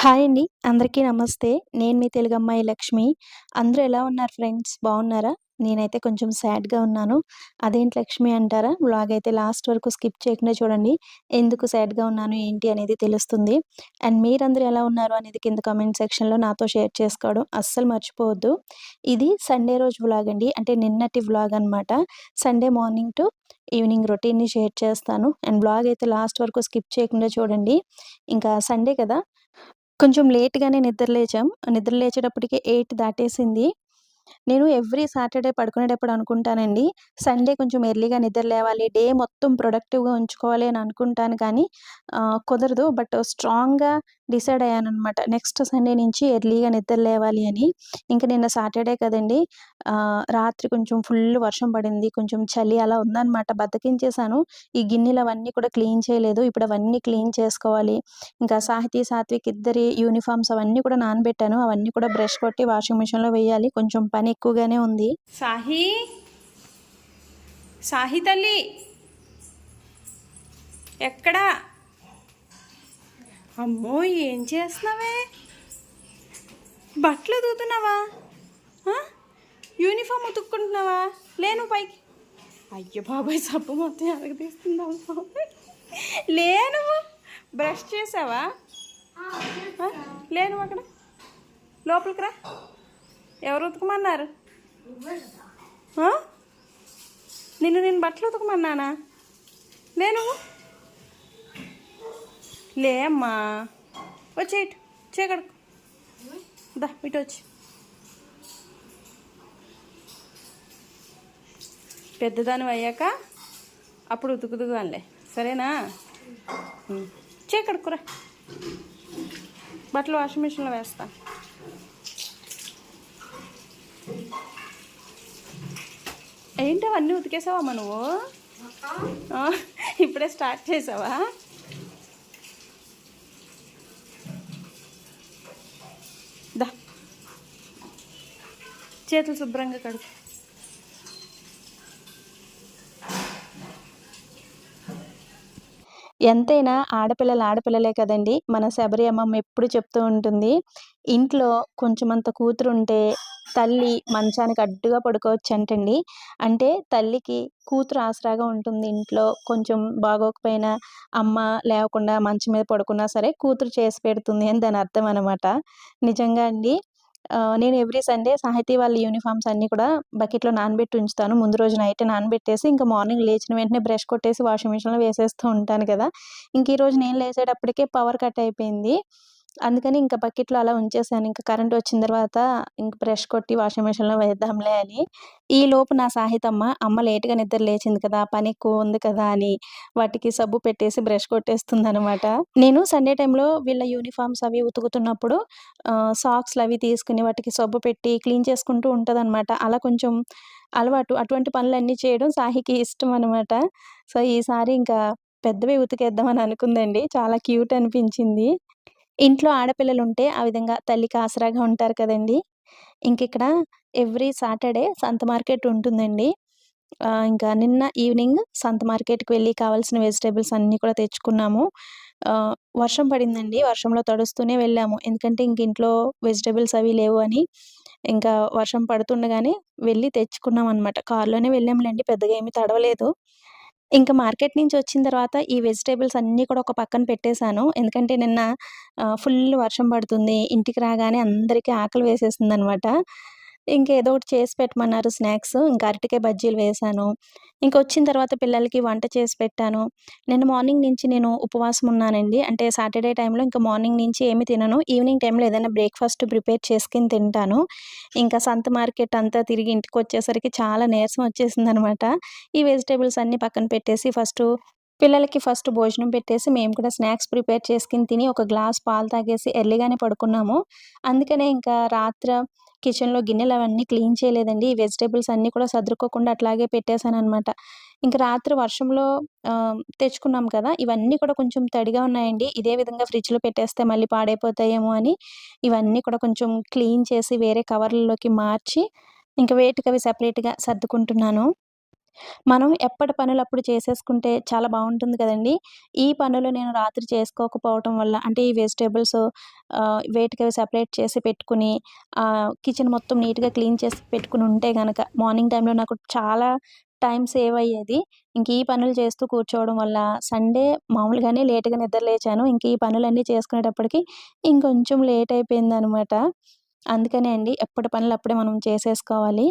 Hi అండి. అందరికీ నమస్తే. నేను మీ తెలుగు అమ్మాయి లక్ష్మి. అందరూ ఎలా ఉన్నారు ఫ్రెండ్స్? బాగున్నారా? నేనైతే కొంచెం సాడ్గా ఉన్నాను. అదేంటి లక్ష్మి అంటారా? వ్లాగ్ అయితే లాస్ట్ వరకు స్కిప్ చేయకుండా చూడండి. ఎందుకు సాడ్గా ఉన్నాను? ఏంటి అనేది తెలుస్తుంది. అండ్ మీరందరూ ఎలా ఉన్నారు అనేది కింద కామెంట్ సెక్షన్లో నాతో షేర్ చేసుకోవడం అస్సలు మర్చిపోవద్దు. ఇది సండే రోజు వ్లాగ్ అండి. అంటే నిన్నటి వ్లాగ్ అనమాట సండే మార్నింగ్ టు ఈవినింగ్ రొటీన్ని షేర్ చేస్తాను. అండ్ బ్లాగ్ అయితే లాస్ట్ వరకు స్కిప్ చేయకుండా చూడండి. ఇంకా సండే కదా. కొంచెం లేట్‌గానే నిద్ర లేచాం. నిద్ర లేచేటప్పటికి ఎయిట్ దాటేసింది. నేను ఎవ్రీ సాటర్‌డే పడుకునేటప్పుడు అనుకుంటానండి. సండే కొంచెం ఎర్లీగా నిద్ర లేవాలి. డే మొత్తం ప్రొడక్టివ్‌గా ఉంచుకోవాలి అని అనుకుంటాను కానీ కుదరదు. బట్ స్ట్రాంగ్‌గా డిసైడ్ అయ్యాననమాట. నెక్స్ట్ సండే నుంచి ఎర్లీగా నిద్ర లేవాలి అని. ఇంకా నిన్న సాటర్‌డే కదండీ! రాత్రి కొంచెం ఫుల్ వర్షం పడింది. కొంచెం చలి అలా ఉందనమాట. బతికించేసాను ఈ గిన్నెలు అవన్నీ కూడా క్లీన్ చేయలేదు. ఇప్పుడు అవన్నీ క్లీన్ చేసుకోవాలి. ఇంకా సాహితీ, సాత్విక్ ఇద్దరి యూనిఫార్మ్స్ అవన్నీ కూడా నానబెట్టాను. అవన్నీ కూడా బ్రష్ కొట్టి వాషింగ్ మిషన్‌లో వేయాలి. కొంచెం పని ఎక్కువగానే ఉంది సాహి సాహి తల్లి ఎక్కడా అమ్మో ఏం చేస్తున్నావే? బట్టలు ఉతుకుతున్నావా యూనిఫామ్ ఉతుక్కుంటున్నావా? లేను పైకి. అయ్యో బాబాయ్ సబ్బు మొత్తం ఎలాగ తీస్తున్నావు లేను బ్రష్ చేసావా? లేను అక్కడ. లోపలికి రా. ఎవరు ఉతకమన్నారు? నిన్ను నేను బట్టలు ఉతకమన్నానా? నేను లే అమ్మా. వచ్చే ఇటు చేకడుకు దా ఇటు వచ్చి. పెద్దదాని అయ్యాక అప్పుడు ఉతుకుదుగానిలే సరేనా? చేకడుకురా బట్టలు వాషింగ్ మిషన్లో వేస్తాను ఏంటి అవన్నీ ఉతికేసావా నువ్వు? ఇప్పుడే స్టార్ట్ చేసావా? చేతులు శుభ్రంగా కడుగు. ఎంతైనా ఆడపిల్లలు ఆడపిల్లలే కదండి. మన శబరి అమ్మమ్మ ఎప్పుడు చెప్తూ ఉంటుంది ఇంట్లో కొంచెమంత కూతురు ఉంటే తల్లి మంచానికి అడ్డుగా పడుకోవచ్చు అంటండి అంటే తల్లికి కూతురు ఆసరాగా ఉంటుంది ఇంట్లో కొంచెం బాగోకపోయినా అమ్మ లేకుండా మంచం మీద పడుకున్నా సరే కూతురు చేసి పెడుతుంది అని దాని అర్థం అనమాట నిజంగా అండి నేను ఎవ్రీ సండే సాహితీ వాళ్ళ యూనిఫామ్స్ అన్నీ కూడా బకెట్లో నానబెట్టి ఉంచుతాను. ముందు రోజు నైట్ నానబెట్టేసి ఇంకా మార్నింగ్ లేచిన వెంటనే బ్రష్ కొట్టేసి వాషింగ్ మిషన్లో వేసేస్తూ ఉంటాను కదా. ఇంక ఈరోజు నేను లేచేటప్పటికే పవర్ కట్ అయిపోయింది. అందుకని ఇంకా బకెట్లో అలా ఉంచేసాను. ఇంకా కరెంట్ వచ్చిన తర్వాత ఇంక బ్రష్ కొట్టి వాషింగ్ మిషన్లో వేద్దాంలే అని. ఈ లోపు నా సాహితమ్మ అమ్మ లేట్గా నిద్ర లేచింది కదా పని ఎక్కువ ఉంది కదా అని వాటికి సబ్బు పెట్టేసి బ్రష్ కొట్టేస్తుంది అనమాట నేను సండే టైంలో వీళ్ళ యూనిఫామ్స్ అవి ఉతుకుతున్నప్పుడు సాక్స్లు అవి తీసుకుని వాటికి సబ్బు పెట్టి క్లీన్ చేసుకుంటూ ఉంటుంది అనమాట అలా కొంచెం అలవాటు అటువంటి పనులన్నీ చేయడం సాహికి ఇష్టం అనమాట సో ఈసారి ఇంకా పెద్దవి ఉతికేద్దామని అనుకుందండి. చాలా క్యూట్ అనిపించింది. ఇంట్లో ఆడపిల్లలు ఉంటే ఆ విధంగా తల్లికి ఆసరాగా ఉంటారు కదండి. ఇంక ఇక్కడ ఎవ్రీ సాటర్డే సంత మార్కెట్ ఉంటుందండి. ఇంకా నిన్న ఈవినింగ్ సంత మార్కెట్కి వెళ్ళి కావాల్సిన వెజిటేబుల్స్ అన్నీ కూడా తెచ్చుకున్నాము. వర్షం పడిందండి. వర్షంలో తడుస్తూనే వెళ్ళాము. ఎందుకంటే ఇంక ఇంట్లో వెజిటేబుల్స్ అవి లేవు అని ఇంకా వర్షం పడుతుండగానే వెళ్ళి తెచ్చుకున్నాం అనమాట కారులోనే వెళ్ళాములేండి. పెద్దగా ఏమీ తడవలేదు. ఇంకా మార్కెట్ నుంచి వచ్చిన తర్వాత ఈ వెజిటేబుల్స్ అన్నీ కూడా ఒక పక్కన పెట్టేశాను. ఎందుకంటే నిన్న ఫుల్ వర్షం పడుతుంది. ఇంటికి రాగానే అందరికీ ఆకలి వేసేసింది అనమాట ఇంకేదో ఒకటి చేసి పెట్టమన్నారు స్నాక్స్. ఇంకా అరటికాయ బజ్జీలు వేశాను ఇంకా వచ్చిన తర్వాత పిల్లలకి వంట చేసి పెట్టాను. నిన్న మార్నింగ్ నుంచి నేను ఉపవాసం ఉన్నానండి. అంటే సాటర్డే టైంలో ఇంకా మార్నింగ్ నుంచి ఏమి తినను. ఈవినింగ్ టైంలో ఏదైనా బ్రేక్ఫాస్ట్ ప్రిపేర్ చేసుకుని తింటాను. ఇంకా సంత మార్కెట్ అంతా తిరిగి ఇంటికి వచ్చేసరికి చాలా నీరసం వచ్చేసింది అనమాట ఈ వెజిటేబుల్స్ అన్నీ పక్కన పెట్టేసి ఫస్ట్ పిల్లలకి ఫస్ట్ భోజనం పెట్టేసి మేము కూడా స్నాక్స్ ప్రిపేర్ చేసుకుని తిని ఒక గ్లాస్ పాలు తాగేసి ఎర్లీగానే పడుకున్నాము. అందుకనే ఇంకా రాత్ర కిచెన్లో గిన్నెలు అవన్నీ క్లీన్ చేయలేదండి. ఈ వెజిటేబుల్స్ అన్నీ కూడా సదురుకోకుండా అట్లాగే పెట్టేశాను అనమాట ఇంకా రాత్రి వర్షంలో తెచ్చుకున్నాం కదా ఇవన్నీ కూడా కొంచెం తడిగా ఉన్నాయండి. ఇదే విధంగా ఫ్రిడ్జ్లో పెట్టేస్తే మళ్ళీ పాడైపోతాయేమో అని ఇవన్నీ కూడా కొంచెం క్లీన్ చేసి వేరే కవర్లలోకి మార్చి ఇంకా వేటికి అవి సపరేట్గా సర్దుకుంటున్నాను. మనం ఎప్పటి పనులు అప్పుడు చేసేసుకుంటే చాలా బాగుంటుంది కదండి. ఈ పనులు నేను రాత్రి చేసుకోకపోవటం వల్ల అంటే ఈ వెజిటేబుల్స్ వేటికి అవి సపరేట్ చేసి పెట్టుకుని కిచెన్ మొత్తం నీట్గా క్లీన్ చేసి పెట్టుకుని ఉంటే కనుక మార్నింగ్ టైంలో నాకు చాలా టైం సేవ్ అయ్యేది. ఇంక ఈ పనులు చేస్తూ కూర్చోవడం వల్ల సండే మామూలుగానే లేట్గా నిద్రలేచాను ఇంక ఈ పనులన్నీ చేసుకునేటప్పటికి ఇంకొంచెం లేట్ అయిపోయింది అనమాట అందుకనే అండి ఎప్పటి పనులు అప్పుడే మనం చేసేసుకోవాలి.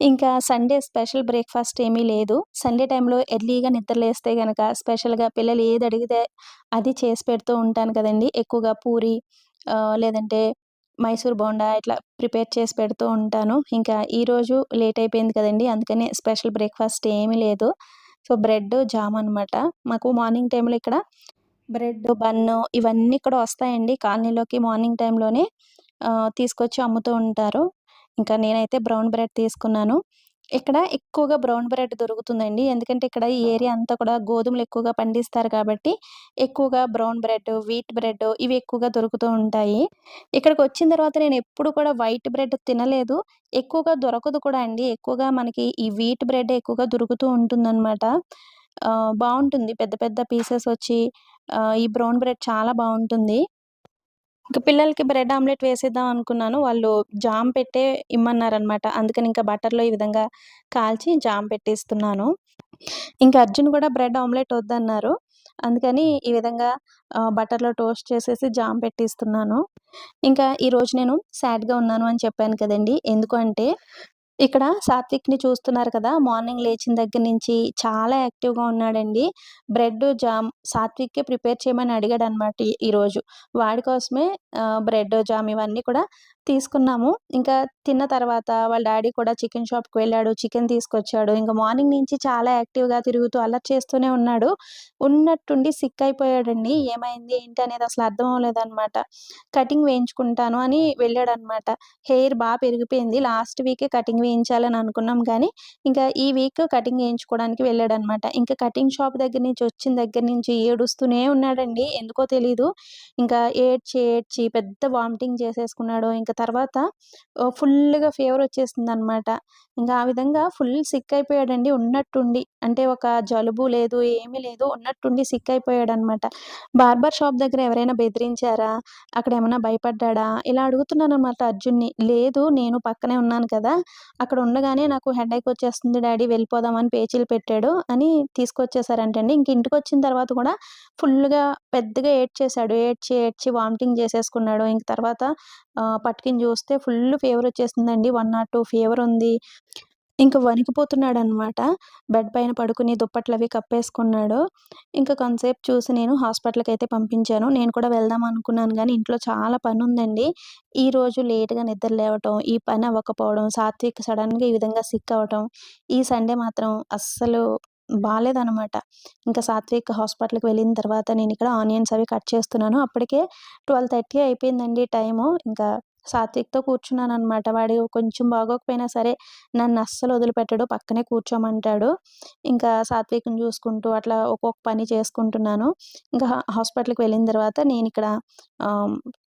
ఇంకా సండే స్పెషల్ బ్రేక్ఫాస్ట్ ఏమీ లేదు. సండే టైంలో ఎర్లీగా నిద్రలేస్తే కనుక స్పెషల్గా పిల్లలు ఏది అడిగితే అది చేసి పెడుతూ ఉంటాను కదండి. ఎక్కువగా పూరి లేదంటే మైసూర్ బోండా ఇట్లా ప్రిపేర్ చేసి పెడుతూ ఉంటాను. ఇంకా ఈరోజు లేట్ అయిపోయింది కదండి అందుకని స్పెషల్ బ్రేక్ఫాస్ట్ ఏమీ లేదు. సో బ్రెడ్ జామ్ అనమాట మాకు మార్నింగ్ టైంలో ఇక్కడ బ్రెడ్ బన్ను ఇవన్నీ కూడా వస్తాయండి. కాలనీలోకి మార్నింగ్ టైంలోనే తీసుకొచ్చి అమ్ముతూ ఉంటారు. ఇంకా నేనైతే బ్రౌన్ బ్రెడ్ తీసుకున్నాను. ఇక్కడ ఎక్కువగా బ్రౌన్ బ్రెడ్ దొరుకుతుందండి. ఎందుకంటే ఇక్కడ ఈ ఏరియా అంతా కూడా గోధుమలు ఎక్కువగా పండిస్తారు కాబట్టి ఎక్కువగా బ్రౌన్ బ్రెడ్ వీట్ బ్రెడ్ ఇవి ఎక్కువగా దొరుకుతూ ఉంటాయి. ఇక్కడికి వచ్చిన తర్వాత నేను ఎప్పుడు కూడా వైట్ బ్రెడ్ తినలేదు. ఎక్కువగా దొరకదు కూడా అండి. ఎక్కువగా మనకి ఈ వీట్ బ్రెడ్ ఎక్కువగా దొరుకుతూ ఉంటుందన్నమాట. బాగుంటుంది. పెద్ద పెద్ద పీసెస్ వచ్చి ఈ బ్రౌన్ బ్రెడ్ చాలా బాగుంటుంది. ఇంకా పిల్లలకి బ్రెడ్ ఆమ్లెట్ వేసేద్దాం అనుకున్నాను. వాళ్ళు జామ్ పెట్టే ఇమ్మన్నారనమాట. అందుకని ఇంకా బటర్‌లో ఈ విధంగా కాల్చి జామ్ పెట్టిస్తున్నాను. ఇంకా అర్జున్ కూడా బ్రెడ్ ఆమ్లెట్ వద్దన్నారు. అందుకని ఈ విధంగా బటర్‌లో టోస్ట్ చేసేసి జామ్ పెట్టిస్తున్నాను. ఇంకా ఈరోజు నేను సాడ్‌గా ఉన్నాను అని చెప్పాను కదండీ! ఎందుకు అంటే ఇక్కడ సాత్విక్‌ని చూస్తున్నారు కదా! మార్నింగ్ లేచిన దగ్గర నుంచి చాలా యాక్టివ్‌గా ఉన్నాడండి. బ్రెడ్, జామ్ సాత్విక్కే ప్రిపేర్ చేయమని అడిగాడనమాట ఈ ఈరోజు. వాడి కోసమే బ్రెడ్, జామ్ ఇవన్నీ కూడా తీసుకున్నాము. ఇంకా తిన్న తర్వాత వాళ్ళ డాడీ కూడా చికెన్ షాప్‌కి వెళ్ళాడు. చికెన్ తీసుకొచ్చాడు. ఇంకా మార్నింగ్ నుంచి చాలా యాక్టివ్‌గా తిరుగుతూ అలర్ట్ చేస్తూనే ఉన్నాడు. ఉన్నట్టుండి సిక్ అయిపోయాడండి. ఏమైంది ఏంటి అనేది అసలు అర్థం అవ్వలేదన్నమాట కటింగ్ వేయించుకుంటాను అని వెళ్ళాడనమాట. హెయిర్ బా పెరిగిపోయింది. లాస్ట్ వీకే కటింగ్ వేయించాలని అనుకున్నాం కానీ ఇంకా ఈ వీక్ కటింగ్ వేయించుకోవడానికి వెళ్ళాడనమాట. ఇంకా కటింగ్ షాప్ దగ్గర నుంచి వచ్చిన దగ్గర నుంచి ఏడుస్తూనే ఉన్నాడండి. ఎందుకో తెలీదు. ఇంకా ఏడ్చి, ఏడ్చి పెద్ద వామిటింగ్ చేసేసుకున్నాడు. ఇంకా తర్వాత ఫుల్గా ఫీవర్ వచ్చేసింది అనమాట ఇంకా ఆ విధంగా ఫుల్ సిక్ అయిపోయాడండి ఉన్నట్టుండి. అంటే ఒక జలుబు లేదు, ఏమీ లేదు. ఉన్నట్టుండి సిక్ అయిపోయాడు అనమాట బార్బర్ షాప్ దగ్గర ఎవరైనా బెదిరించారా? అక్కడ ఏమైనా భయపడ్డాడా? ఇలా అడుగుతున్నాననమాట అర్జున్‌ని. లేదు నేను పక్కనే ఉన్నాను కదా! అక్కడ ఉండగానే నాకు హెడేక్ వచ్చేస్తుంది డాడీ వెళ్ళిపోదాం అని పేచీలు పెట్టాడు అని తీసుకొచ్చేసారంటండి. ఇంక ఇంటికొచ్చిన తర్వాత కూడా ఫుల్గా పెద్దగా ఏడ్చేశాడు ఏడ్చి, ఏడ్చి వామిటింగ్ చేసేసుకున్నాడు. ఇంక తర్వాత పట్టుకుని చూస్తే ఫుల్ ఫీవర్ వచ్చేసిందండి. 102 ఫీవర్ ఉంది. ఇంకా వణికిపోతున్నాడు అనమాట బెడ్ పైన పడుకుని దుప్పట్లు అవి కప్పేసుకున్నాడు. ఇంకా కొంతసేపు చూసి నేను హాస్పిటల్కి అయితే పంపించాను. నేను కూడా వెళ్దాం అనుకున్నాను కానీ ఇంట్లో చాలా పని ఉందండి ఈ ఈరోజు లేట్‌గా నిద్ర లేవటం, ఈ పని అవ్వకపోవడం, సాత్విక్ సడన్గా ఈ విధంగా సిక్ అవ్వటం, ఈ సండే మాత్రం అస్సలు బాగాలేదనమాట ఇంకా సాత్విక్ హాస్పిటల్‌కి వెళ్ళిన తర్వాత నేను ఇక్కడ ఆనియన్స్ అవి కట్ చేస్తున్నాను. అప్పటికే 12:30 అయిపోయిందండి టైము. ఇంకా సాత్విక్‌తో కూర్చున్నాను అనమాట వాడు కొంచెం బాగోకపోయినా సరే నన్ను అస్సలు వదిలిపెట్టాడు పక్కనే కూర్చోమంటాడు. ఇంకా సాత్విక్‌ని చూసుకుంటూ అట్లా ఒక్కొక్క పని చేసుకుంటున్నాను. ఇంకా హాస్పిటల్‌కి వెళ్ళిన తర్వాత నేను ఇక్కడ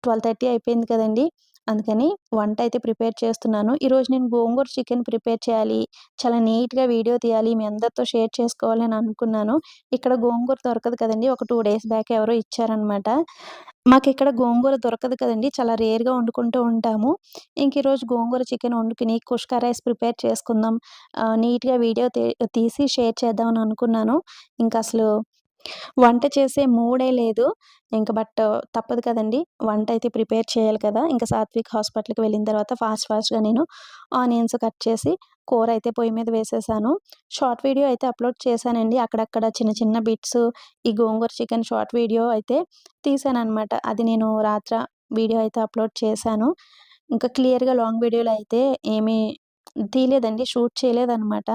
ట్వెల్వ్ థర్టీ అయిపోయింది కదండీ! అందుకని వంట అయితే ప్రిపేర్ చేస్తున్నాను. ఈరోజు నేను గోంగూర చికెన్ ప్రిపేర్ చేయాలి. చాలా నీట్‌గా వీడియో తీయాలి. మీ అందరితో షేర్ చేసుకోవాలి అని అనుకున్నాను. ఇక్కడ గోంగూర దొరకదు కదండి ఒక టూ డేస్ బ్యాక్ ఎవరో ఇచ్చారనమాట. మాకు ఇక్కడ గోంగూర దొరకదు కదండి చాలా రేర్‌గా వండుకుంటూ ఉంటాము. ఇంక ఈరోజు గోంగూర చికెన్ వండుకుని కుష్కా రైస్ ప్రిపేర్ చేసుకుందాం. నీట్‌గా వీడియో తీ తీసి షేర్ చేద్దాం అని అనుకున్నాను. అసలు వంట చేసే మూడే లేదు. ఇంకా బట్ తప్పదు కదండి వంట అయితే ప్రిపేర్ చేయాలి కదా! ఇంకా సాత్విక్ హాస్పిటల్‌కి వెళ్ళిన తర్వాత ఫాస్ట్ ఫాస్ట్‌గా నేను ఆనియన్స్ కట్ చేసి కూర అయితే పొయ్యి మీద వేసేసాను. షార్ట్ వీడియో అయితే అప్‌లోడ్ చేశానండి. అక్కడక్కడ చిన్న చిన్న బిట్స్ ఈ గోంగూర చికెన్ షార్ట్ వీడియో అయితే తీశాననమాట. అది నేను రాత్ర వీడియో అయితే అప్‌లోడ్ చేశాను. ఇంకా క్లియర్‌గా లాంగ్ వీడియోలో అయితే ఏమీ తీయలేదండి. షూట్ చేయలేదనమాట.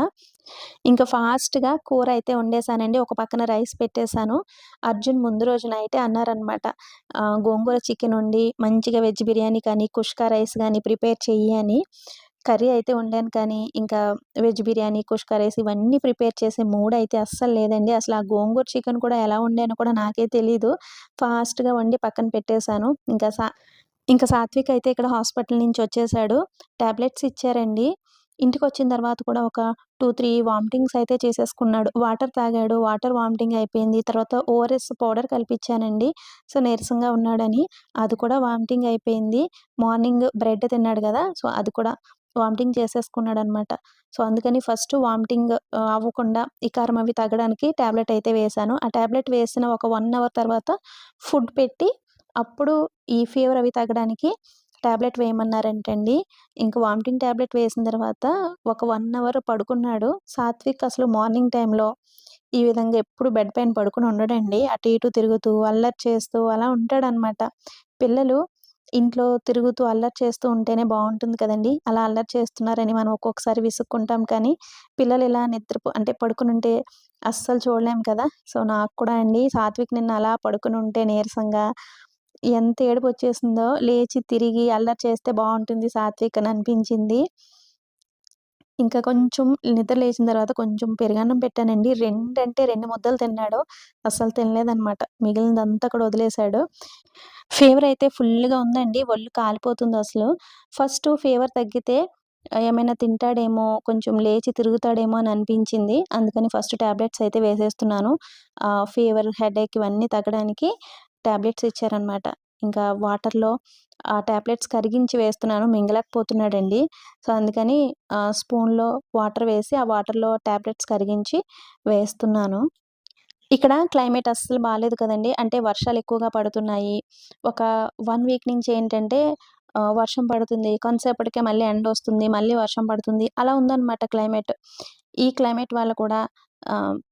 ఇంకా ఫాస్ట్‌గా కూర అయితే వండేసానండి. ఒక పక్కన రైస్ పెట్టేశాను అర్జున్ ముందు రోజు నైటే అన్నారనమాట. గోంగూర చికెన్ వండి మంచిగా వెజ్ బిర్యానీ కానీ, కుష్కా రైస్ కానీ ప్రిపేర్ చెయ్యి అని. కర్రీ అయితే వండాను కానీ, ఇంకా వెజ్ బిర్యానీ, కుష్కా రైస్ ఇవన్నీ ప్రిపేర్ చేసే మూడ్ అయితే అస్సలు లేదండి. అసలు ఆ గోంగూర చికెన్ కూడా ఎలా వండానో కూడా నాకే తెలీదు. ఫాస్ట్‌గా వండి పక్కన పెట్టేశాను ఇంకా సా ఇంకా సాత్విక్ అయితే ఇక్కడ హాస్పిటల్ నుంచి వచ్చేసాడు. టాబ్లెట్స్ ఇచ్చారండి. ఇంటికి వచ్చిన తర్వాత కూడా ఒక 2, 3 వామిటింగ్స్ అయితే చేసేసుకున్నాడు. వాటర్ తాగాడు. వాటర్ వామిటింగ్ అయిపోయింది. తర్వాత ఓఆర్ఎస్ పౌడర్ కల్పించానండి. సో, నీరసంగా ఉన్నాడని. అది కూడా వామిటింగ్ అయిపోయింది. మార్నింగ్ బ్రెడ్ తిన్నాడు కదా సో, అది కూడా వామిటింగ్ చేసేసుకున్నాడు అనమాట సో, అందుకని ఫస్ట్ వామిటింగ్ అవ్వకుండా ఇకారం అవి తగ్గడానికి ట్యాబ్లెట్ అయితే వేశాను. ఆ ట్యాబ్లెట్ వేసిన ఒక వన్ అవర్ తర్వాత ఫుడ్ పెట్టి అప్పుడు ఈ ఫీవర్ అవి తగ్గడానికి టాబ్లెట్ వేయమన్నారంటండి. ఇంక వామిటింగ్ టాబ్లెట్ వేసిన తర్వాత ఒక వన్ అవర్ పడుకున్నాడు. సాత్విక్ అసలు మార్నింగ్ టైంలో ఈ విధంగా ఎప్పుడు బెడ్ పైన పడుకుని ఉండడండి. అటు ఇటు తిరుగుతూ, అల్లరి చేస్తూ అలా ఉంటాడనమాట. పిల్లలు ఇంట్లో తిరుగుతూ అల్లరి చేస్తూ ఉంటేనే బాగుంటుంది కదండి అలా అల్లరి చేస్తున్నారని మనం ఒక్కొక్కసారి విసుక్కుంటాం కానీ, పిల్లలు ఇలా నిద్రపో అంటే పడుకుని ఉంటే అస్సలు చూడలేం కదా! సో, నాకు కూడా అండి సాత్విక్ నిన్న అలా పడుకుని ఉంటే నీరసంగా ఎంత ఏడుపు వచ్చేసిందో లేచి తిరిగి అల్లరి చేస్తే బాగుంటుంది సాత్విక్ అని అనిపించింది. ఇంకా కొంచెం నిద్ర లేచిన తర్వాత కొంచెం పెరుగన్నం పెట్టానండి. రెండంటే రెండు ముద్దలు తిన్నాడు. అస్సలు తినలేదనమాట. మిగిలినదంతా కూడా వదిలేసాడు. ఫీవర్ అయితే ఫుల్గా ఉందండి. ఒళ్ళు కాలిపోతుంది అసలు. ఫస్ట్ ఫీవర్ తగ్గితే ఏమైనా తింటాడేమో, కొంచెం లేచి తిరుగుతాడేమో అని అనిపించింది. అందుకని ఫస్ట్ టాబ్లెట్స్ అయితే వేసేస్తున్నాను. ఫీవర్, హెడేక్ ఇవన్నీ తగ్గడానికి ట్యాబ్లెట్స్ ఇచ్చారనమాట. ఇంకా వాటర్‌లో ఆ ట్యాబ్లెట్స్ కరిగించి వేస్తున్నాను. మింగలేకపోతున్నాడండి. సో, అందుకని స్పూన్‌లో వాటర్ వేసి ఆ వాటర్‌లో ట్యాబ్లెట్స్ కరిగించి వేస్తున్నాను. ఇక్కడ క్లైమేట్ అస్సలు బాగాలేదు కదండి అంటే వర్షాలు ఎక్కువగా పడుతున్నాయి. ఒక వన్ వీక్ నుంచి ఏంటంటే వర్షం పడుతుంది. కొంతసేపటికే మళ్ళీ ఎండ వస్తుంది మళ్ళీ వర్షం పడుతుంది. అలా ఉందన్నమాట క్లైమేట్. ఈ క్లైమేట్ వల్ల కూడా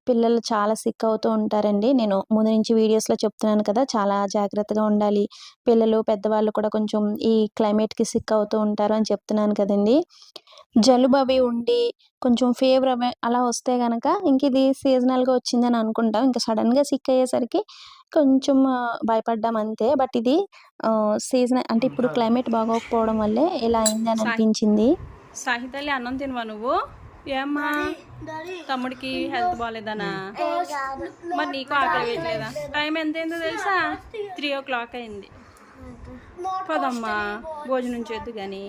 పిల్లలు చాలా సిక్ అవుతూ ఉంటారండి. నేను ముందు నుంచి వీడియోస్‌లో చెప్తున్నాను కదా! చాలా జాగ్రత్తగా ఉండాలి. పిల్లలు, పెద్దవాళ్ళు కూడా కొంచెం ఈ క్లైమేట్‌కి సిక్ అవుతూ ఉంటారు అని చెప్తున్నాను కదండీ! జలుబు అవి ఉండి కొంచెం ఫీవర్ అవి అలా వస్తే గనక ఇంక ఇది సీజనల్‌గా వచ్చిందని అనుకుంటాం. ఇంక సడెన్‌గా సిక్ అయ్యేసరికి కొంచెం భయపడ్డాం అంతే. బట్ ఇది సీజన్ అంటే ఇప్పుడు క్లైమేట్ బాగోకపోవడం వల్లే ఇలా అయిందని అనిపించింది. సాయి తల్లి అన్నం తినవా నువ్వు? ఏమ్మా? తమ్ముడికి హెల్త్ బాలేదనా? మరి నీకు ఆకలి వేయట్లేదా? టైం ఎంతయిందో తెలుసా? 3:00 అయింది. పదమ్మా భోజనం చేద్దు గాని.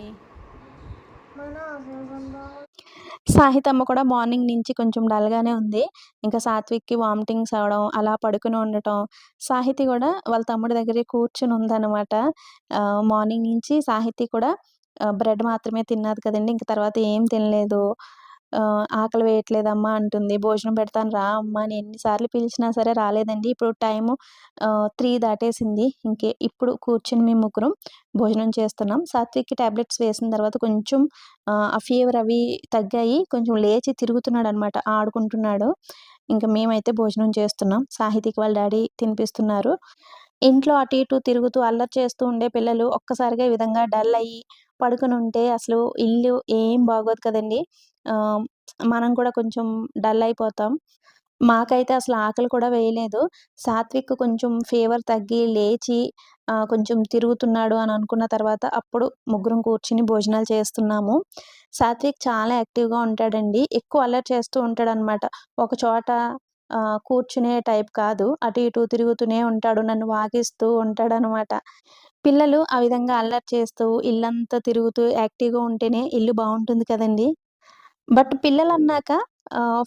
సాహితమ్మ కూడా మార్నింగ్ నుంచి కొంచెం డల్‌గానే ఉంది. ఇంకా సాత్విక్‌కి వామిటింగ్స్ అవ్వడం, అలా పడుకొని ఉండటం. సాహితి కూడా వాళ్ళ తమ్ముడి దగ్గరే కూర్చొని ఉందనమాట. ఆహ్, మార్నింగ్ నుంచి సాహితి కూడా బ్రెడ్ మాత్రమే తిన్నది కదండీ! ఇంక తర్వాత ఏం తినలేదు. ఆకలి వేయట్లేదమ్మా అంటుంది. భోజనం పెడతాను రా అమ్మా అని ఎన్నిసార్లు పిలిచినా సరే రాలేదండి. ఇప్పుడు టైము త్రీ దాటేసింది. ఇంకే ఇప్పుడు కూర్చొని మేము ముగ్గురం భోజనం చేస్తున్నాం. సాత్విక్‌కి టాబ్లెట్స్ వేసిన తర్వాత కొంచెం ఆ ఫీవర్ అవి తగ్గాయి. కొంచెం లేచి తిరుగుతున్నాడు అనమాట ఆడుకుంటున్నాడు. ఇంకా మేమైతే భోజనం చేస్తున్నాం. సాహితికి వాళ్ళ డాడీ తినిపిస్తున్నారు. ఇంట్లో అటు ఇటు తిరుగుతూ అల్లరి చేస్తూ ఉండే పిల్లలు ఒక్కసారిగా ఈ విధంగా డల్ అయ్యి పడుకొనుంటే అసలు ఇల్లు ఏం బాగోదు కదండి మనం కూడా కొంచెం డల్ అయిపోతాం. మాకైతే అసలు ఆకలి కూడా వేయలేదు. సాత్విక్ కొంచెం ఫీవర్ తగ్గి లేచి కొంచెం తిరుగుతున్నాడు అని అనుకున్న తర్వాత అప్పుడు ముగ్గురం కూర్చుని భోజనాలు చేస్తున్నాము. సాత్విక్ చాలా యాక్టివ్‌గా ఉంటాడండి. ఎక్కువ అలర్ట్ చేస్తూ ఉంటాడనమాట. ఒక చోట కూర్చునే టైప్ కాదు. అటు ఇటు తిరుగుతూనే ఉంటాడు. నన్ను వాగిస్తూ ఉంటాడనమాట. పిల్లలు ఆ విధంగా అల్లరి చేస్తూ ఇల్లంతా తిరుగుతూ యాక్టివ్‌గా ఉంటేనే ఇల్లు బాగుంటుంది కదండీ! బట్ పిల్లలు అన్నాక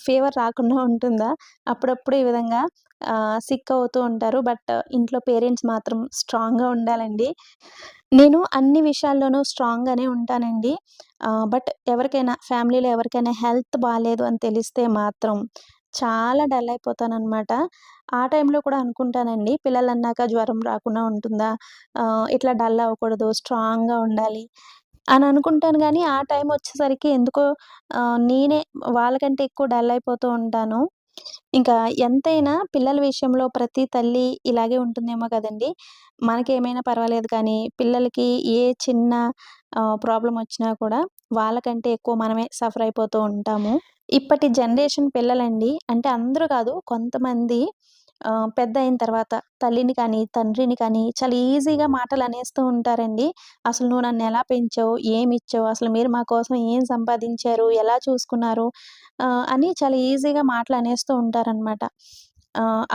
ఫీవర్ రాకుండా ఉంటుందా? అప్పుడప్పుడు ఈ విధంగా సిక్ అవుతూ ఉంటారు. బట్ ఇంట్లో పేరెంట్స్ మాత్రం స్ట్రాంగ్‌గా ఉండాలండి. నేను అన్ని విషయాల్లోనూ స్ట్రాంగ్‌గానే ఉంటానండి. బట్ ఎవరికైనా ఫ్యామిలీలో ఎవరికైనా హెల్త్ బాగాలేదు అని తెలిస్తే మాత్రం చాలా డల్ అయిపోతాననమాట. ఆ టైంలో కూడా అనుకుంటానండి పిల్లలు అన్నాక జ్వరం రాకుండా ఉంటుందా? ఇట్లా డల్ అవ్వకూడదు. స్ట్రాంగ్‌గా ఉండాలి అని అనుకుంటాను కానీ ఆ టైం వచ్చేసరికి ఎందుకో నేనే వాళ్ళకంటే ఎక్కువ డల్ అయిపోతూ ఉంటాను. ఇంకా ఎంతైనా పిల్లల విషయంలో ప్రతి తల్లి ఇలాగే ఉంటుందేమో కదండీ! మనకేమైనా పర్వాలేదు కానీ పిల్లలకి ఏ చిన్న ఆహ్, ప్రాబ్లమ్ వచ్చినా కూడా వాళ్ళకంటే ఎక్కువ మనమే సఫర్ అయిపోతూ ఉంటాము. ఇప్పటి జనరేషన్ పిల్లలండి అంటే అందరూ కాదు కొంతమంది ఆహ్, పెద్దయిన తర్వాత తల్లిని కానీ, తండ్రిని కానీ చాలా ఈజీగా మాటలు అనేస్తూ ఉంటారండి. అసలు నువ్వు నన్ను ఎలా పెంచావు? ఏమిచ్చావు? అసలు మీరు మా కోసం ఏం సంపాదించారు? ఎలా చూసుకున్నారు? అని చాలా ఈజీగా మాటలు అనేస్తూ ఉంటారనమాట.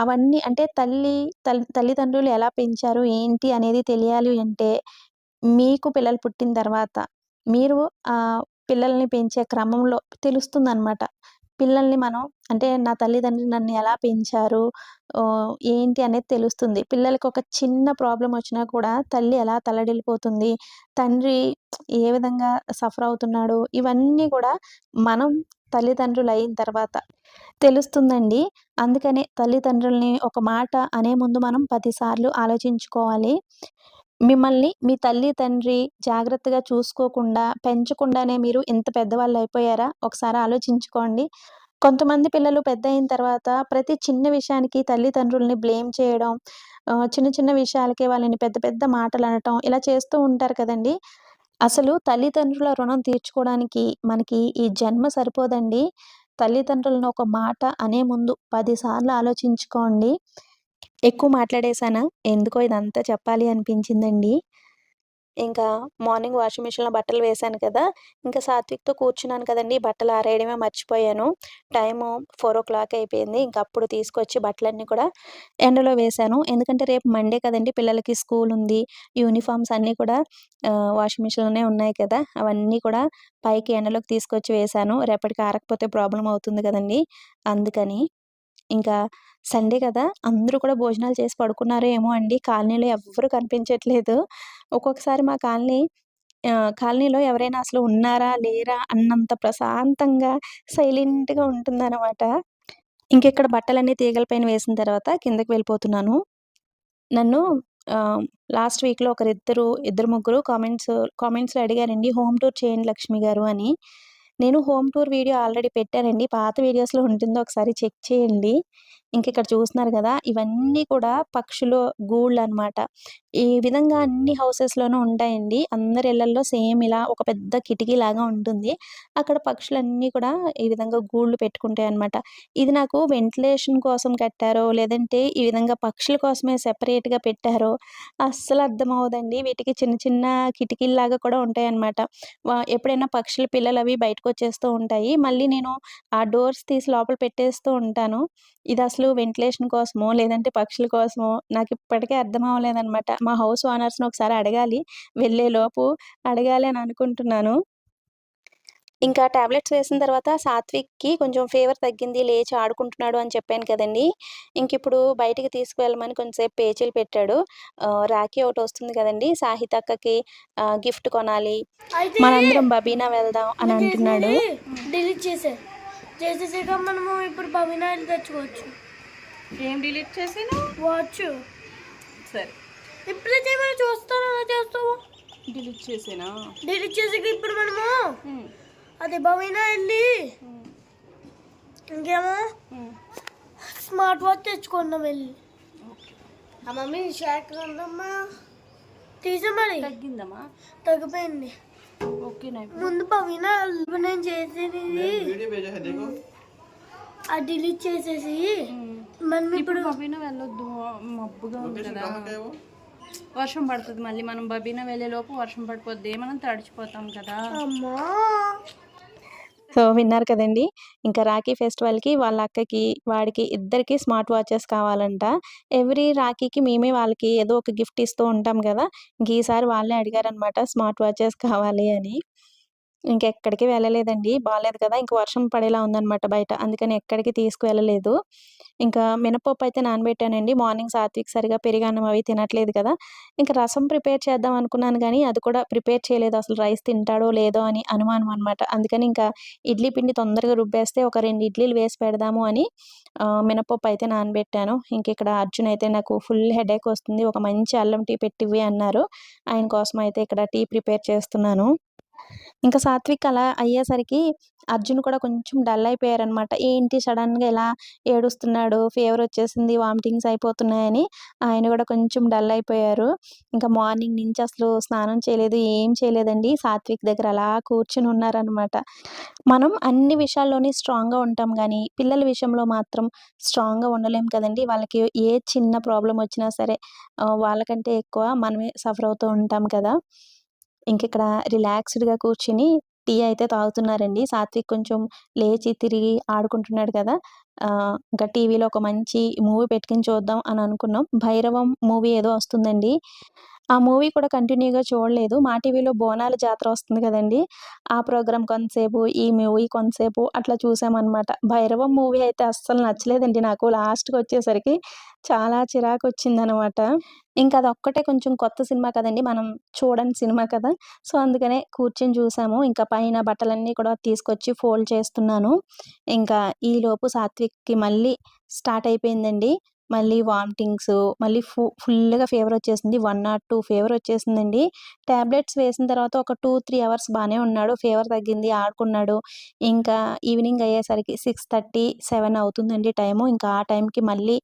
అవన్నీ అంటే తల్లి తల్ తల్లిదండ్రులు ఎలా పెంచారు? ఏంటి? అనేది తెలియాలి అంటే మీకు పిల్లలు పుట్టిన తర్వాత మీరు పిల్లల్ని పెంచే క్రమంలో తెలుస్తుందనమాట. పిల్లల్ని మనం అంటే నా తల్లిదండ్రులు నన్ను ఎలా పెంచారు, ఏంటి అనేది తెలుస్తుంది. పిల్లలకి ఒక చిన్న ప్రాబ్లం వచ్చినా కూడా తల్లి ఎలా తలడిల్లిపోతుంది తండ్రి ఏ విధంగా సఫర్ అవుతున్నాడు, ఇవన్నీ కూడా మనం తల్లిదండ్రులు అయిన తర్వాత తెలుస్తుందండి. అందుకనే తల్లిదండ్రుల్ని ఒక మాట అనే ముందు మనం పదిసార్లు ఆలోచించుకోవాలి. మిమ్మల్ని మీ తల్లి, తండ్రి జాగ్రత్తగా చూసుకోకుండా, పెంచకుండానే మీరు ఇంత పెద్దవాళ్ళయిపోయారా? ఒకసారి ఆలోచించుకోండి. కొంతమంది పిల్లలు పెద్ద అయిన తర్వాత ప్రతి చిన్న విషయానికి తల్లిదండ్రుల్ని బ్లేమ్ చేయడం, చిన్న చిన్న విషయాలకే వాళ్ళని పెద్ద పెద్ద మాటలు అనటం ఇలా చేస్తూ ఉంటారు కదండీ! అసలు తల్లిదండ్రుల రుణం తీర్చుకోవడానికి మనకి ఈ జన్మ సరిపోదండి. తల్లిదండ్రులను ఒక మాట అనే ముందు పదిసార్లు ఆలోచించుకోండి. ఎక్కువ మాట్లాడేశానా? ఎందుకో ఇదంతా చెప్పాలి అనిపించిందండి. ఇంకా మార్నింగ్ వాషింగ్ మిషన్‌లో బట్టలు వేశాను కదా! ఇంకా సాత్విక్‌తో కూర్చున్నాను కదండి బట్టలు ఆరేయడమే మర్చిపోయాను. టైము 4:00 అయిపోయింది. ఇంకా అప్పుడు తీసుకొచ్చి బట్టలన్నీ కూడా ఎండలో వేశాను. ఎందుకంటే రేపు మండే కదండి పిల్లలకి స్కూల్ ఉంది యూనిఫార్మ్స్ అన్నీ కూడా వాషింగ్ మిషన్‌లోనే ఉన్నాయి కదా! అవన్నీ కూడా పైకి ఎండలోకి తీసుకొచ్చి వేశాను. రేపటికి ఆరకపోతే ప్రాబ్లం అవుతుంది కదండీ! అందుకని. ఇంకా సండే కదా! అందరూ కూడా భోజనాలు చేసి పడుకున్నారో ఏమో అండి. కాలనీలో ఎవ్వరు కనిపించట్లేదు. ఒక్కొక్కసారి మా కాలనీ కాలనీలో ఎవరైనా అసలు ఉన్నారా? లేరా? అన్నంత ప్రశాంతంగా, సైలెంట్‌గా ఉంటుందనమాట. ఇంకెక్కడ బట్టలన్నీ తీగలపైన వేసిన తర్వాత కిందకి వెళ్ళిపోతున్నాను. నన్ను లాస్ట్ వీక్‌లో ఒకరిద్దరు ఇద్దరు ముగ్గురు కామెంట్స్ కామెంట్స్‌లో అడిగారండి. హోమ్ టూర్ చేయండి లక్ష్మి గారు అని. నేను హోమ్ టూర్ వీడియో ఆల్రెడీ పెట్టానండి. పాత వీడియోస్‌లో ఉంటుందో ఒకసారి చెక్ చేయండి. ఇంకిక్కడ చూస్తున్నారు కదా! ఇవన్నీ కూడా పక్షులు గూళ్ళు అనమాట ఈ విధంగా అన్ని హౌసెస్‌లోనూ ఉంటాయండి. అందరి ఇళ్ళల్లో సేమ్ ఇలా ఒక పెద్ద కిటికీలాగా ఉంటుంది. అక్కడ పక్షులన్నీ కూడా ఈ విధంగా గూళ్ళు పెట్టుకుంటాయనమాట. ఇది నాకు వెంటిలేషన్ కోసం కట్టారో, లేదంటే ఈ విధంగా పక్షుల కోసమే సెపరేట్‌గా పెట్టారో అస్సలు అర్థమవుదండి వీటికి చిన్న చిన్న కిటికీల్లాగా కూడా ఉంటాయి అనమాట ఎప్పుడైనా పక్షుల బయటకు వచ్చేస్తూ ఉంటాయి. మళ్ళీ నేను ఆ డోర్స్ తీసి లోపల పెట్టేస్తూ ఉంటాను. ఇది ఇదసలు వెంటిలేషన్ కోసమో, లేదంటే పక్షుల కోసమో నాకిప్పటికీ అర్థం అవ్వలేదనమాట. మా హౌస్ ఓనర్స్‌ని ఒకసారి అడగాలి. వెళ్ళేలోపు అడగాలి అని అనుకుంటున్నాను. ఇంకా టాబ్లెట్స్ వేసిన తర్వాత సాత్విక్‌కి కొంచెం ఫీవర్ తగ్గింది. లేచి ఆడుకుంటున్నాడు అని చెప్పాను కదండీ! ఇంకిప్పుడు బయటికి తీసుకువెళ్ళమని కొంచెంసేపు పేచీలు పెట్టాడు. రాఖీ ఒకటొస్తుంది కదండీ! సాహితక్కకి గిఫ్ట్ కొనాలి. మనందరం బబీనా వెళ్దాం అని నేను అంటున్నాడు. డిలీట్ చేసే చేసేసాక మనము ఇప్పుడు బవినాయిలు తెచ్చుకోవచ్చు ఏం డిలీట్ చేసాను? వాచ్ సరే. ఇప్పుడే చేయమని చూస్తాను అలా చేస్తావు డిలీట్ చేసానా? డిలీట్ చేసాక ఇప్పుడు మనము. అది బవినా వెళ్ళి. ఇంకేమో. స్మార్ట్ వాచ్ తెచ్చుకున్నాం వెళ్ళి. ఆ మమ్మీ షాక్ ఉందమ్మా తీసా మరి తగ్గిందమ్మా? తగ్గిపోయింది. ముందు ఇప్పుడు నేను చేసేది అది డిలీట్ చేసేసి. మనం ఇప్పుడు బబీనా వెళ్ళొద్దు మబ్బుగా ఉంది కదా వర్షం పడుతుంది మళ్ళీ మనం బబీనా వెళ్ళే లోపు వర్షం పడిపోద్ది మనం తడిచిపోతాం కదా సో, విన్నారు కదండీ! ఇంకా రాఖీ ఫెస్టివల్‌కి వాళ్ళ అక్కకి, వాడికి ఇద్దరికీ స్మార్ట్ వాచెస్ కావాలంట. ఎవ్రీ రాఖీకి మేమే వాళ్ళకి ఏదో ఒక గిఫ్ట్ ఇస్తూ ఉంటాం! ఇంక ఈసారి వాళ్ళే అడిగారనమాట స్మార్ట్ వాచెస్ కావాలి అని. ఇంకెక్కడికి వెళ్ళలేదండి. బాగాలేదు కదా! ఇంక వర్షం పడేలా ఉందనమాట బయట. అందుకని ఎక్కడికి తీసుకువెళ్ళలేదు. ఇంకా మినపప్పు అయితే నానబెట్టానండి. మార్నింగ్ సాత్విక్ సరిగా పెరిగానం అవి తినట్లేదు కదా! ఇంకా రసం ప్రిపేర్ చేద్దాం అనుకున్నాను కానీ అది కూడా ప్రిపేర్ చేయలేదు. అసలు రైస్ తింటాడో లేదో అని అనుమానం అనమాట. అందుకని ఇంకా ఇడ్లీ పిండి తొందరగా రుబ్బేస్తే ఒక రెండు ఇడ్లీలు వేసి పెడదాము అని మినపప్పు అయితే నానబెట్టాను. ఇంకిక్కడ అర్జున్ అయితే నాకు ఫుల్ హెడేక్ వస్తుంది. ఒక మంచి అల్లం టీ పెట్టివి అన్నారు. ఆయన కోసం అయితే ఇక్కడ టీ ప్రిపేర్ చేస్తున్నాను. ఇంకా సాత్విక్ అలా అయ్యేసరికి అర్జున్ కూడా కొంచెం డల్ అయిపోయారనమాట. ఏంటి సడన్గా ఇలా ఏడుస్తున్నాడు, ఫీవర్ వచ్చేసింది, వామిటింగ్స్ అయిపోతున్నాయని ఆయన కూడా కొంచెం డల్ అయిపోయారు. ఇంకా మార్నింగ్ నుంచి అసలు స్నానం చేయలేదు, ఏం చేయలేదండి. సాత్విక్ దగ్గర అలా కూర్చుని ఉన్నారనమాట. మనం అన్ని విషయాల్లోనే స్ట్రాంగ్‌గా ఉంటాం కానీ పిల్లల విషయంలో మాత్రం స్ట్రాంగ్‌గా ఉండలేం కదండీ! వాళ్ళకి ఏ చిన్న ప్రాబ్లం వచ్చినా సరే వాళ్ళకంటే ఎక్కువ మనమే సఫర్ అవుతూ ఉంటాం కదా! ఇంకిక్కడ రిలాక్స్‌డ్‌గా కూర్చుని టీ అయితే తాగుతున్నారండి. సాత్విక్ కొంచెం లేచి తిరిగి ఆడుకుంటున్నాడు కదా! ఇంకా టీవీలో ఒక మంచి మూవీ పెట్టుకుని చూద్దాం అని అనుకున్నాం. 'భైరవం' మూవీ ఏదో వస్తుందండి. ఆ మూవీ కూడా కంటిన్యూగా చూడలేదు. మా టీవీలో బోనాల జాతర వస్తుంది కదండి. ఆ ప్రోగ్రామ్ కొంతసేపు ఈ మూవీ కొంతసేపు అట్లా చూసామన్నమాట. భైరవం మూవీ అయితే అస్సలు నచ్చలేదండి నాకు. లాస్ట్కి వచ్చేసరికి చాలా చిరాకు వచ్చిందనమాట ఇంకా అది ఒక్కటే కొంచెం కొత్త సినిమా కదండి. మనం చూడని సినిమా కదా. సో అందుకనే కూర్చొని చూసాము. ఇంకా పైన బట్టలన్నీ కూడా తీసుకొచ్చి ఫోల్డ్ చేస్తున్నాను. ఇంకా ఈలోపు సాత్విక్కి మళ్ళీ స్టార్ట్ అయిపోయిందండి. మళ్ళీ వామిటింగ్స్ మళ్ళీ ఫు ఫుల్గా ఫీవర్ వచ్చేసింది. వన్ నాట్ టూ ఫీవర్ వచ్చేసిందండి. ట్యాబ్లెట్స్ వేసిన తర్వాత ఒక టూ త్రీ అవర్స్ బాగానే ఉన్నాడు. ఫీవర్ తగ్గింది ఆడుకున్నాడు. ఇంకా ఈవినింగ్ అయ్యేసరికి సిక్స్ థర్టీ సెవెన్ అవుతుందండి టైము. ఇంకా ఆ టైంకి మళ్ళీ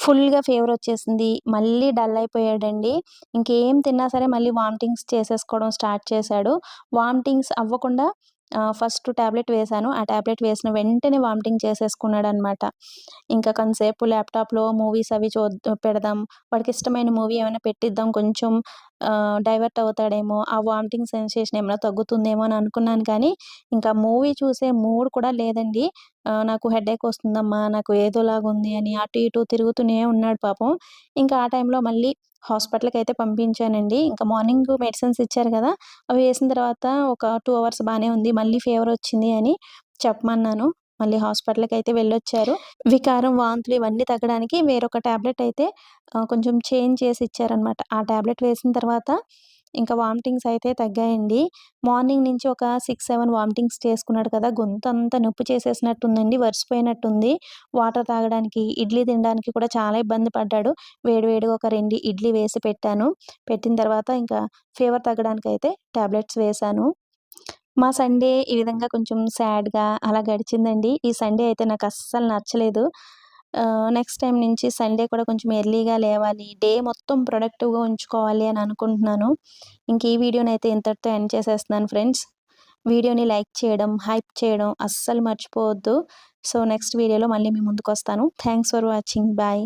ఫుల్గా ఫీవర్ వచ్చేసింది. మళ్ళీ డల్ అయిపోయాడండి. ఇంకేం తిన్నా సరే మళ్ళీ వామిటింగ్స్ చేసేసుకోవడం స్టార్ట్ చేశాడు. వామిటింగ్స్ అవ్వకుండా ఫస్ట్ ట్యాబ్లెట్ వేశాను. ఆ ట్యాబ్లెట్ వేసిన వెంటనే వామిటింగ్ చేసేసుకున్నాడు అనమాట ఇంకా కొంతసేపు ల్యాప్టాప్లో మూవీస్ అవి చూ పెడదాం వాడికి ఇష్టమైన మూవీ ఏమైనా పెట్టిద్దాం కొంచెం డైవర్ట్ అవుతాడేమో ఆ వామిటింగ్ సెన్సేషన్ ఏమైనా తగ్గుతుందేమో అని అనుకున్నాను కానీ ఇంకా మూవీ చూసే మూడ్ కూడా లేదండి. నాకు హెడేక్ వస్తుందమ్మా నాకు ఏదోలాగా ఉంది అని అటు ఇటు తిరుగుతూనే ఉన్నాడు పాపం. ఇంకా ఆ టైంలో మళ్ళీ హాస్పిటల్కి అయితే పంపించానండి ఇంకా మార్నింగ్ మెడిసిన్స్ ఇచ్చారు కదా! అవి వేసిన తర్వాత ఒక టూ అవర్స్ బాగానే ఉంది. మళ్ళీ ఫీవర్ వచ్చింది అని చెప్పమన్నాను. మళ్ళీ హాస్పిటల్కి అయితే వెళ్ళొచ్చారు. వికారం వాంతులు ఇవన్నీ తగ్గడానికి వేరొక టాబ్లెట్ అయితే కొంచెం చేంజ్ చేసి ఇచ్చారనమాట ఆ టాబ్లెట్ వేసిన తర్వాత ఇంకా వామిటింగ్స్ అయితే తగ్గాయండి. మార్నింగ్ నుంచి ఒక సిక్స్ సెవెన్ వామిటింగ్స్ చేసుకున్నాడు కదా గొంతు అంతా నొప్పి చేసేసినట్టుందండి వరిసిపోయినట్టుంది. వాటర్ తాగడానికి ఇడ్లీ తినడానికి కూడా చాలా ఇబ్బంది పడ్డాడు. వేడివేడిగా ఒక రెండు ఇడ్లీ వేసి పెట్టాను. పెట్టిన తర్వాత ఇంకా ఫీవర్ తగ్గడానికి అయితే టాబ్లెట్స్ వేశాను. మా సండే ఈ విధంగా కొంచెం సాడ్గా అలా గడిచిందండి. ఈ సండే అయితే నాకు అస్సలు నచ్చలేదు. నెక్స్ట్ టైం నుంచి సండే కూడా కొంచెం ఎర్లీగా లేవాలి డే మొత్తం ప్రొడక్టివ్గా ఉంచుకోవాలి అని అనుకుంటున్నాను. ఇంక ఈ వీడియోని అయితే ఇంతటితో ఎండ్ చేసేస్తున్నాను ఫ్రెండ్స్ వీడియోని లైక్ చేయడం హైప్ చేయడం అస్సలు మర్చిపోవద్దు. సో నెక్స్ట్ వీడియోలో మళ్ళీ మీ ముందుకు వస్తాను. Thanks for watching bye